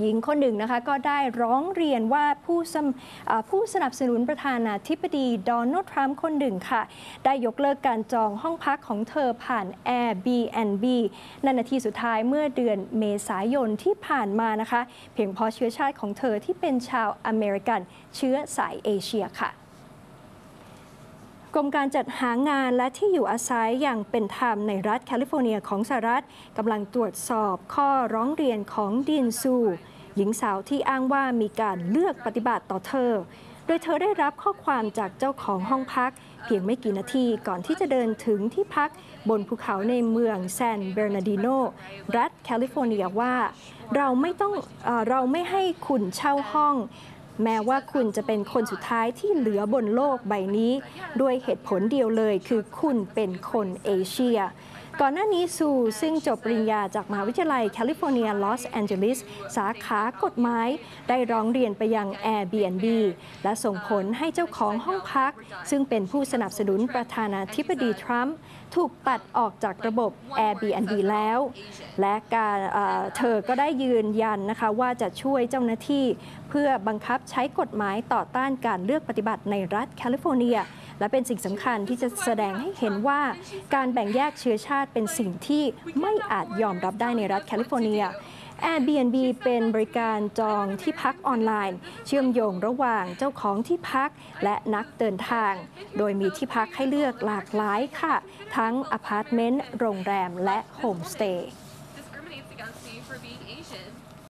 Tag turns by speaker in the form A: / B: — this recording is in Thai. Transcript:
A: หญิงคนหนึ่งนะคะก็ได้ร้องเรียนว่าผู้สผู้สนับสนุนประธานาธิบดีโดนัลด์ทรัมป์คนหนึ่งค่ะ ได้ยกเลิกการจองห้องพักของเธอผ่าน Airbnb นันนาทีสุดท้ายเมื่อเดือนเมษายนที่ผ่านมานะคะ เพียงเพราะเชื้อชาติของเธอที่เป็นชาวอเมริกัน เชื้อสายเอเชียค่ะ รมการจัดหางานและที่อยู่อาศัยอย่างเป็นธรรมในรัฐแคลิฟอร์เนียของสหรัฐกำลังตรวจสอบข้อร้องเรียนของดินซู หญิงสาวที่อ้างว่ามีการเลือกปฏิบัติต่อเธอ โดยเธอได้รับข้อความจากเจ้าของห้องพัก เพียงไม่กี่นาทีก่อนที่จะเดินถึงที่พักบนภูเขาในเมืองแซนเบอร์นาร์ดิโนรัฐแคลิฟอร์เนียว่า เราไม่ต้องเอเราไม่ให้คุณเช่าห้อง แม้ว่าคุณจะเป็นคนสุดท้ายที่เหลือบนโลกใบนี้ ด้วยเหตุผลเดียวเลยคือคุณเป็นคนเอเชีย ก่อนหน้านี้ซูซึ่งจบปริญญาจากมหาวิทยาลัยแคลิฟอร์เนียลอสแอนเจลิสสาขากฎหมาย ได้ร้องเรียนไปยัง Airbnb และส่งผลให้เจ้าของห้องพัก ซึ่งเป็นผู้สนับสนุนประธานาธิบดีทรัมป์ถูกตัดออกจากระบบ Airbnb แล้ว และการเธอก็ได้ยืนยันนะคะว่าจะช่วยเจ้าหน้าที่ เพื่อบังคับใช้กฎหมายต่อต้านการเลือกปฏิบัติในรัฐแคลิฟอร์เนีย และเป็นสิ่งสำคัญที่จะแสดงให้เห็นว่า การแบ่งแยกเชื้อชาติเป็นสิ่งที่ไม่อาจยอมรับได้ในรัฐแคลิฟอร์เนีย Airbnb เป็นบริการจองที่พักออนไลน์ เชื่อมโยงระหว่างเจ้าของที่พักและนักเดินทาง โดยมีที่พักให้เลือกหลากหลายค่ะ ทั้งอพาร์ตเมนต์ โรงแรม และโฮมสเตย์